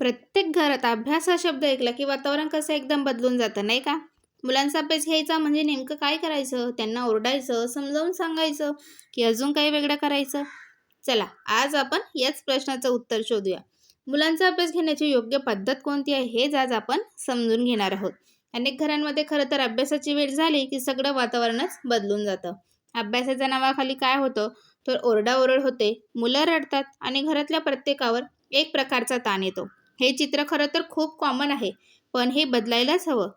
प्रत्येक घरात अभ्यास हा शब्द ऐकला की वातावरण कसं एकदम बदलून जातं नाही का? मुलांचा अभ्यास घ्यायचा म्हणजे नेमकं काय करायचं? त्यांना ओरडायचं समजावून सांगायचं की अजून काही वेगळं करायचं? चला आज आपण याच प्रश्नाचं उत्तर शोधूया. मुलांचा अभ्यास घेण्याची योग्य पद्धत कोणती आहे हेच आज आपण समजून घेणार आहोत. अनेक घरांमध्ये खरं तर अभ्यासाची वेळ झाली की सगळं वातावरणच बदलून जातं. अभ्यासाच्या नावाखाली काय होतं? तर ओरडाओरड होते मुलं रडतात आणि घरातल्या प्रत्येकावर एक प्रकारचा ताण येतो. हे चित्र खरं तर खूप कॉमन आहे पण हे बदलायलाच हवं.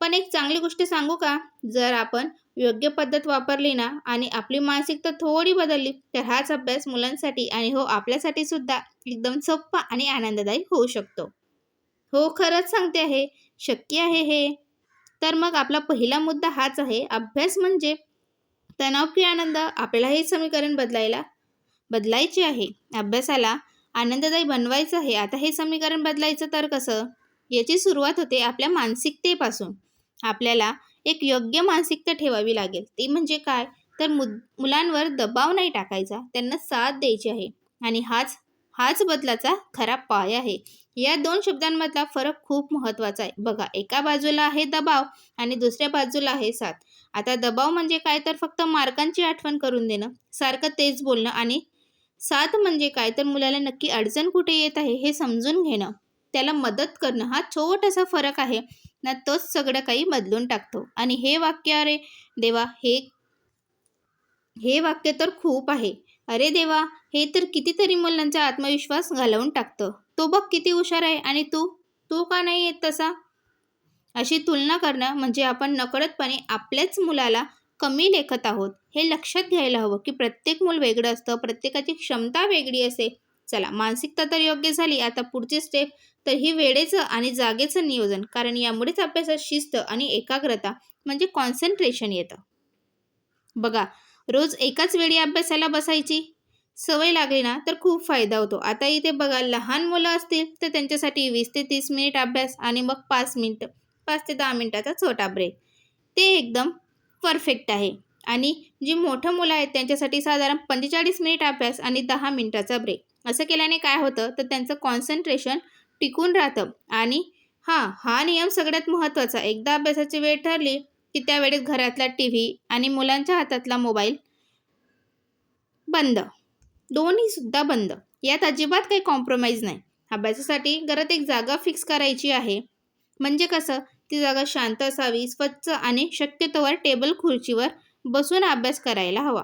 पण एक चांगली गोष्ट सांगू का? जर आपण योग्य पद्धत वापरली ना आणि आपली मानसिकता थोडी बदलली तर हाच अभ्यास मुलांसाठी आणि हो आपल्यासाठी सुद्धा एकदम सोप्पा आणि आनंददायी होऊ शकतो. हो खरंच सांगते आहे. शक्य आहे हे. तर मग आपला पहिला मुद्दा हाच आहे. अभ्यास म्हणजे तणाव की आनंद? आपल्याला हे समीकरण बदलायला बदलायचे आहे. अभ्यासाला आनंददायी बनवायचं आहे. आता हे समीकरण बदलायचं तर कसं? याची सुरुवात होते आपल्या मानसिकतेपासून. आपल्याला एक योग्य मानसिकता ठेवावी लागेल. ती म्हणजे काय? तर मु मुलांवर दबाव नाही टाकायचा. त्यांना साथ द्यायची आहे. आणि हाच हाच बदलाचा खरा पाय आहे. या दोन शब्दांमधला फरक खूप महत्त्वाचा आहे. बघा एका बाजूला आहे दबाव आणि दुसऱ्या बाजूला आहे साथ. आता दबाव म्हणजे काय? तर फक्त मार्कांची आठवण करून देणं. सारखं तेच बोलणं आणि साथ म्हणजे काय? तर मुलाला नक्की अडचण कुठे येत आहे हे समजून घेणं. त्याला मदत करणं हा छोटासा फरक आहे. ना तोच सगळं काही बदलून टाकतो. आणि हे वाक्य अरे देवा हे हे वाक्य तर खूप आहे. अरे देवा हे तर कितीतरी मुलांचा आत्मविश्वास घालवून टाकतं. तो बघ किती हुशार आहे. आणि तू तू का नाही येत तसा? अशी तुलना करणं म्हणजे आपण नकळतपणे आपल्याच मुलाला कमी लेखत आहोत. हे लक्षात घ्यायला हवं की प्रत्येक मूल वेगळं असतं प्रत्येकाची क्षमता वेगळी असते चला मानसिकता तर योग्य झाली आता पुढची स्टेप तर ही वेळेचं आणि जागेचं नियोजन कारण यामुळेच अभ्यासात शिस्त आणि एकाग्रता म्हणजे कॉन्सन्ट्रेशन येतं. बघा रोज एकाच वेळी अभ्यासाला बसायची सवय लागली ना तर खूप फायदा होतो. आता इथे बघा लहान मुलं असतील तर त्यांच्यासाठी वीस ते तीस मिनिट अभ्यास आणि मग पाच मिनिट पाच ते दहा मिनिटाचा छोटा ब्रेक ते एकदम परफेक्ट आहे. आणि जी मोठं मुलं आहेत त्यांच्यासाठी साधारण पंचेचाळीस मिनिट अभ्यास आणि दहा मिनिटाचा ब्रेक असं केल्याने काय होतं? तर त्यांचं कॉन्सन्ट्रेशन टिकून राहतं. आणि हां हा नियम सगळ्यात महत्त्वाचा. एकदा अभ्यासाची वेळ ठरली की त्यावेळेस घरातला टी व्ही आणि मुलांच्या हातातला मोबाईल बंद. दोन्हीसुद्धा बंद. यात अजिबात काही कॉम्प्रोमाइज नाही. अभ्यासासाठी घरात एक जागा फिक्स करायची आहे. म्हणजे कसं? ती जागा शांत असावी स्वच्छ आणि शक्यतोवर टेबल खुर्चीवर बसून अभ्यास करायला हवा.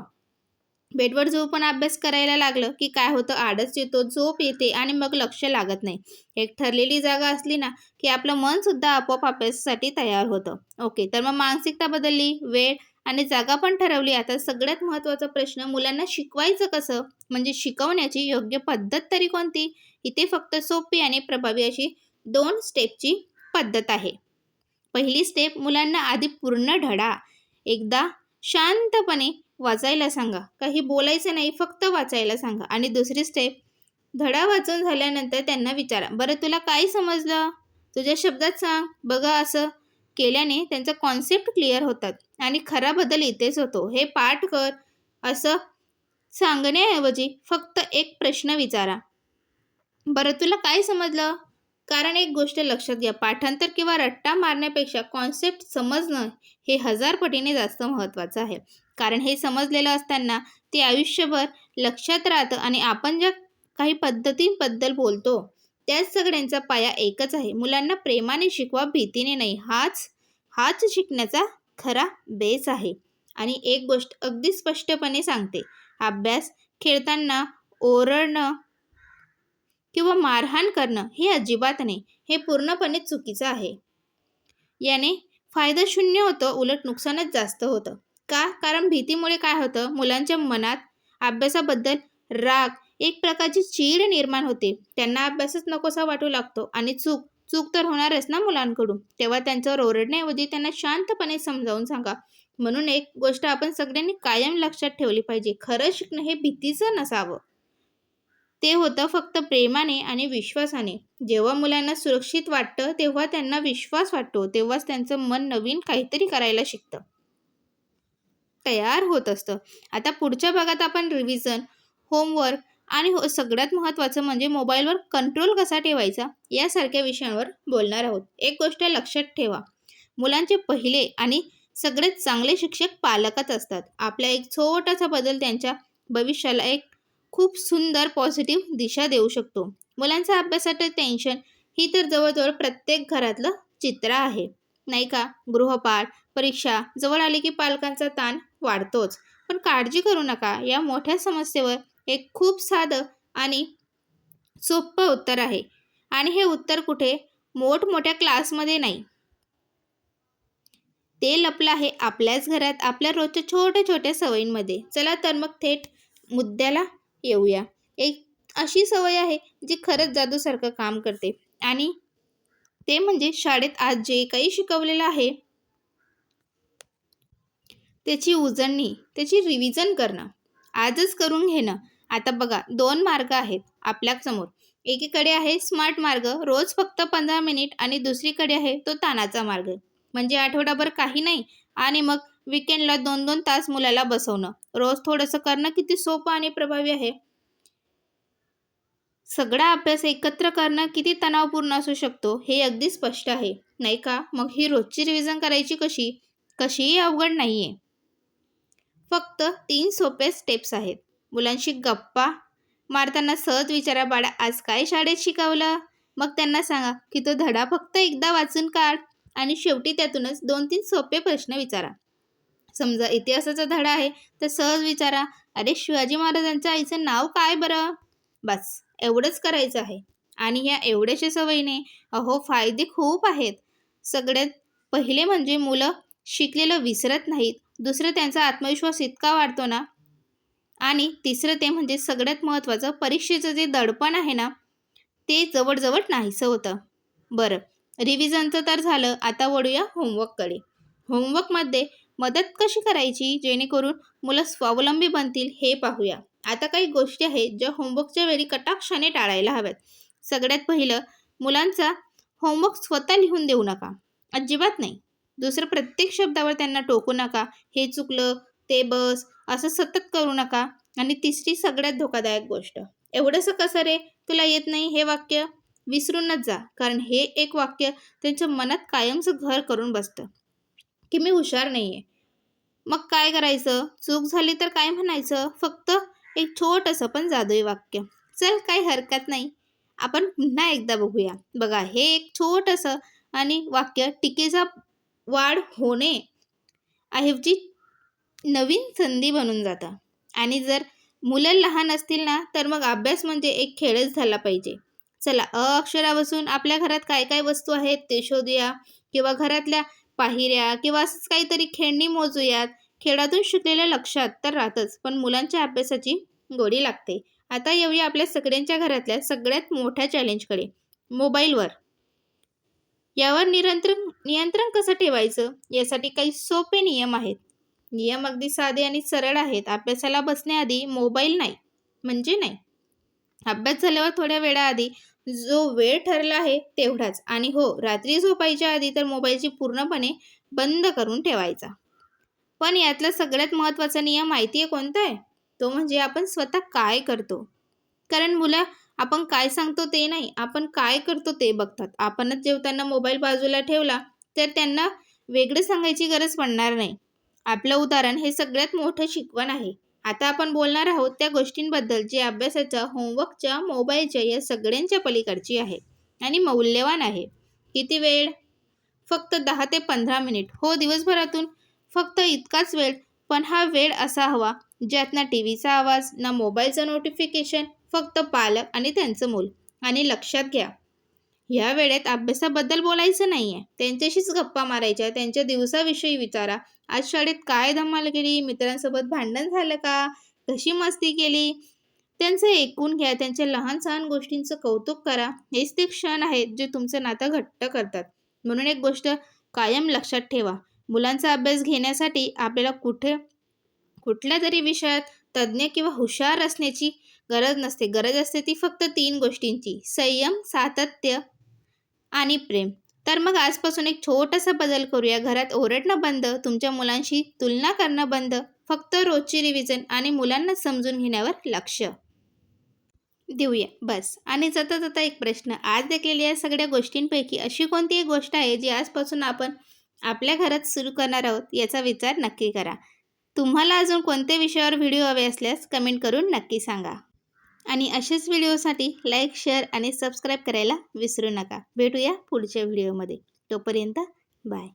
बेडवर झोपून अभ्यास करायला लागलं की काय होतं? आडच येतो झोप येते आणि मग लक्ष लागत नाही. एक ठरलेली जागा असली ना की आपलं मन सुद्धा आपोआप अभ्यासासाठी तयार होतं. ओके तर मग मानसिकता बदलली वेळ आणि जागा पण ठरवली. आता सगळ्यात महत्त्वाचा प्रश्न मुलांना शिकवायचं कसं? म्हणजे शिकवण्याची योग्य पद्धत तरी कोणती? इथे फक्त सोपी आणि प्रभावी अशी दोन स्टेपची पद्धत आहे. पहिली स्टेप मुलांना आधी पूर्ण ढडा एकदा शांतपणे वाचायला सांगा. काही बोलायचं नाही फक्त वाचायला सांगा. आणि दुसरी स्टेप धडा वाचून झाल्यानंतर त्यांना विचारा. बरं तुला काय समजलं? तुझ्या शब्दात सांग. बघा असं केल्याने त्यांचा कॉन्सेप्ट क्लिअर होतात. आणि खरा बदल इथेच होतो. हे पाठ कर. असं सांगण्याऐवजी फक्त एक प्रश्न विचारा. बरं तुला काय समजलं? कारण एक गोष्ट लक्षात घ्या पाठांतर किंवा रट्टा मारण्यापेक्षा कॉन्सेप्ट समजणं हे हजार पटीने जास्त महत्त्वाचं आहे. कारण हे समजलेलं असताना ते आयुष्यभर लक्षात राहतं आणि आपण ज्या काही पद्धतींबद्दल बोलतो त्याच सगळ्यांचा पाया एकच आहे. मुलांना प्रेमाने शिकवा भीतीने नाही. हाच हाच शिकण्याचा खरा बेस आहे. आणि एक गोष्ट अगदी स्पष्टपणे सांगते. अभ्यास खेळताना ओरडणं किंवा मारहाण करणं हे अजिबात नाही. हे पूर्णपणे चुकीचं आहे. याने फायदा शून्य होतं उलट नुकसानच जास्त होतं. का? कारण भीतीमुळे काय होतं? मुलांच्या मनात अभ्यासाबद्दल राग एक प्रकारची चीड निर्माण होते. त्यांना अभ्यासच नकोसा वाटू लागतो आणि चूक चूक तर होणारच ना मुलांकडून. तेव्हा त्यांच्यावर ओरडण्याऐवजी त्यांना शांतपणे समजावून सांगा. म्हणून एक गोष्ट आपण सगळ्यांनी कायम लक्षात ठेवली पाहिजे. खरं शिकणं हे भीतीचं नसावं. ते होतं फक्त प्रेमाने आणि विश्वासाने. जेव्हा मुलांना सुरक्षित वाटतं तेव्हा त्यांना विश्वास वाटतो तेव्हाच त्यांचं मन नवीन काहीतरी करायला शिकतं. तयार होत असतं. आता पुढच्या भागात आपण रिव्हिजन होमवर्क आणि हो सगळ्यात महत्त्वाचं म्हणजे मोबाईलवर कंट्रोल कसा ठेवायचा यासारख्या विषयांवर बोलणार आहोत. एक गोष्ट लक्षात ठेवा. मुलांचे पहिले आणि सगळेच चांगले शिक्षक पालकच असतात. आपला एक छोटासा बदल त्यांच्या भविष्याला एक खूप सुंदर पॉझिटिव्ह दिशा देऊ शकतो. मुलांचा अभ्यासाचं टेन्शन ही तर जवळजवळ प्रत्येक घरातलं चित्र आहे. नाही का? गृहपाठ परीक्षा जवळ आली की पालकांचा ताण वाढतोच. पण काळजी करू नका. या मोठ्या समस्येवर एक खूप साधं आणि सोपं उत्तर आहे. आणि हे उत्तर कुठे? मोठमोठ्या क्लासमध्ये नाही. ते लपलं आहे आपल्याच घरात आपल्या रोजच्या छोट्या छोट्या सवयींमध्ये. चला तर मग थेट मुद्द्याला येऊया. एक अशी सवय आहे जी खरंच जादूसारखं काम करते. आणि ते म्हणजे शाळेत आज जे काही शिकवलेलं आहे त्याची उजळणी त्याची रिव्हिजन करणं आजच करून घेणं. आता बघा दोन मार्ग आहेत आपल्यासमोर एकीकडे आहे स्मार्ट मार्ग रोज फक्त पंधरा मिनिट आणि दुसरीकडे आहे तो तानाचा मार्ग. म्हणजे आठवडाभर काही नाही. आणि मग विकेंडला दोन दोन तास मुलाला बसवणं. रोज थोडंसं करणं किती सोपं आणि प्रभावी आहे? सगळा अभ्यास एकत्र करणं किती तणावपूर्ण असू शकतो हे अगदी स्पष्ट आहे नाही का? मग ही रोजची रिव्हिजन करायची कशी? कशीही अवघड नाही आहे फक्त तीन सोपे स्टेप्स आहेत. मुलांशी गप्पा मारताना सहज विचारा बाळा आज काय शाळेत शिकवलं? मग त्यांना सांगा की तो धडा फक्त एकदा वाचून काढ आणि शेवटी त्यातूनच दोन तीन सोपे प्रश्न विचारा. समजा इतिहासाचा धडा आहे तर सहज विचारा अरे शिवाजी महाराजांच्या आईचं नाव काय बरं? बस एवढंच करायचं आहे. आणि या एवढ्याशा सवयीने अहो फायदे खूप आहेत. सगळ्यात पहिले म्हणजे मुलं शिकलेलं विसरत नाहीत. दुसरं त्यांचा आत्मविश्वास इतका वाढतो ना. आणि तिसरं ते म्हणजे सगळ्यात महत्त्वाचं परीक्षेचं जे दडपण आहे ना ते जवळजवळ नाहीसं होतं. बरं रिव्हिजनचं तर झालं. आता वळूया होमवर्ककडे. होमवर्कमध्ये मदत कशी करायची? जेणेकरून मुलं स्वावलंबी बनतील हे पाहूया. आता काही गोष्टी आहेत ज्या होमवर्कच्या वेळी कटाक्षाने टाळायला हव्यात. सगळ्यात पहिलं मुलांचा होमवर्क स्वतः लिहून देऊ नका. अजिबात नाही. दुसरं प्रत्येक शब्दावर त्यांना टोकू नका. हे चुकलं ते बस असं सतत करू नका. आणि तिसरी सगळ्यात धोकादायक गोष्ट. एवढंसं कसं रे? तुला येत नाही हे वाक्य? विसरूनच जा. कारण हे एक वाक्य त्यांच्या मनात कायमचं घर करून बसतं. की मी हुशार नाही आहे मग काय करायचं? चूक झाली तर काय म्हणायचं? फक्त एक छोटंसं पण जादुई वाक्य. चल काही हरकत नाही. आपण पुन्हा एकदा बघूया. बघा हे एक छोटंसं आणि वाक्य टीकेचा वाढ होणे ऐवजी नवीन संधी बनून जातं. आणि जर मुलं लहान असतील ना तर मग अभ्यास म्हणजे एक खेळच झाला पाहिजे. चला अ अक्षरापासून आपल्या घरात काय काय वस्तू आहेत ते शोधूया किंवा घरातल्या पाहिऱ्या किंवा असंच काहीतरी खेळणी मोजूयात. खेळातून शिकलेल्या लक्षात तर राहतच पण मुलांच्या अभ्यासाची गोडी लागते. आता येऊया आपल्या सगळ्यांच्या घरातल्या सगळ्यात मोठ्या चॅलेंजकडे मोबाईलवर. यावर निरंतर नियंत्रण कसं ठेवायचं? यासाठी काही सोपे नियम आहेत. नियम अगदी साधे आणि सरळ आहेत. अभ्यासाला बसण्याआधी मोबाईल नाही. म्हणजे नाही. अभ्यास झाल्यावर थोड्या वेळाआधी जो वेळ ठरला आहे तेवढाच. आणि हो रात्री झोपायच्या आधी तर मोबाईलची पूर्णपणे बंद करून ठेवायचा. पण यातला सगळ्यात महत्त्वाचा नियम माहिती आहे कोणता आहे? तो म्हणजे आपण स्वतः काय करतो? कारण मुलं आपण काय सांगतो ते नाही. आपण काय करतो ते बघतात. आपणच जेवताना मोबाईल बाजूला ठेवला तर त्यांना वेगळं सांगायची गरज पडणार नाही. आपलं उदाहरण हे सगळ्यात मोठं शिकवण आहे. आता आपण बोलणार आहोत त्या गोष्टींबद्दल जे अभ्यासाच्या होमवर्कच्या मोबाईलच्या या सगळ्यांच्या पलीकडची आहे आणि मौल्यवान आहे. किती वेळ? फक्त दहा ते पंधरा मिनिट. हो दिवसभरातून फक्त इतकाच वेळ. पण हा वेळ असा हवा ज्यात ना टी व्हीचा आवाज ना मोबाईलचं नोटिफिकेशन फक्त पालक आणि त्यांचं मूल. आणि लक्षात घ्या ह्या वेळेत अभ्यासाबद्दल बोलायचं नाही आहे त्यांच्याशीच गप्पा मारायच्या त्यांच्या दिवसाविषयी विचारा. आज शाळेत काय धमाल केली? मित्रांसोबत भांडण झालं का? कशी मस्ती केली? त्यांचं ऐकून घ्या त्यांच्या लहान सहान गोष्टींचं कौतुक करा. हेच ते क्षण आहेत जे तुमचं नातं घट्ट करतात. म्हणून एक गोष्ट कायम लक्षात ठेवा. मुलांचा अभ्यास घेण्यासाठी आपल्याला कुठे कुठल्या तरी विषयात तज्ज्ञ किंवा हुशार असण्याची गरज नसते. गरज असते ती फक्त तीन गोष्टींची. संयम सातत्य आणि प्रेम. तर मग आजपासून एक छोटासा बदल करूया. घरात ओरडणं बंद तुमच्या मुलांशी तुलना करणं बंद फक्त रोजची रिव्हिजन आणि मुलांना समजून घेण्यावर लक्ष. देऊया. बस. आणि जाता जाता एक प्रश्न. आज देखलेल्या या सगळ्या गोष्टींपैकी अशी कोणती एक गोष्ट आहे जी आजपासून आपण आपल्या घरात सुरू करणार आहोत याचा विचार नक्की करा. तुम्हाला अजून कोणत्या विषयावर व्हिडिओ हवे असल्यास कमेंट करून नक्की सांगा. आणि असेच व्हिडिओसाठी लाईक शेअर आणि सबस्क्राईब करायला विसरू नका. भेटूया पुढच्या व्हिडिओमध्ये. तोपर्यंत बाय.